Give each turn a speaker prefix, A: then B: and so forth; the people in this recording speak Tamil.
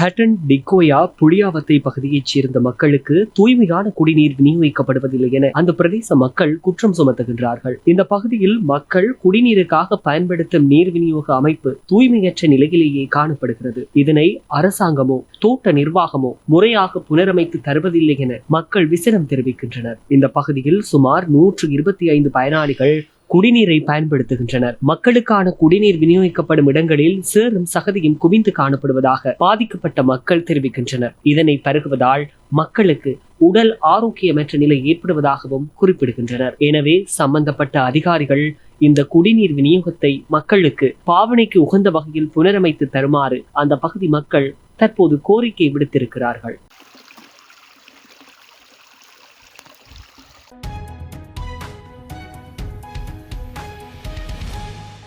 A: ஹட்டன் டிக்கோயா புளியாவத்தை பகுதியைச் சேர்ந்த மக்களுக்கு தூய்மையான குடிநீர் விநியோகிக்கப்படுவதில்லை என அந்த பிரதேச மக்கள் குற்றம் சுமத்துகின்றார்கள். இந்த பகுதியில் மக்கள் குடிநீருக்காக பயன்படுத்தும் நீர் விநியோக அமைப்பு தூய்மையற்ற நிலையிலேயே காணப்படுகிறது. இதனை அரசாங்கமோ தோட்ட நிர்வாகமோ முறையாக புனரமைத்து தருவதில்லை என மக்கள் விசனம் தெரிவிக்கின்றனர். இந்த பகுதியில் சுமார் நூற்று இருபத்தி ஐந்து பயனாளிகள் குடிநீரை பயன்படுத்துகின்றனர். மக்களுக்கான குடிநீர் விநியோகிக்கப்படும் இடங்களில் சேறும் சகதியும் குவிந்து காணப்படுவதாக பாதிக்கப்பட்ட மக்கள் தெரிவிக்கின்றனர். இதனை பருகுவதால் மக்களுக்கு உடல் ஆரோக்கியமற்ற நிலை ஏற்படுவதாகவும் குறிப்பிடுகின்றனர். எனவே சம்பந்தப்பட்ட அதிகாரிகள் இந்த குடிநீர் விநியோகத்தை மக்களுக்கு பாவனைக்கு உகந்த வகையில் புனரமைத்து தருமாறு அந்த பகுதி மக்கள் தற்போது கோரிக்கை விடுத்திருக்கிறார்கள்.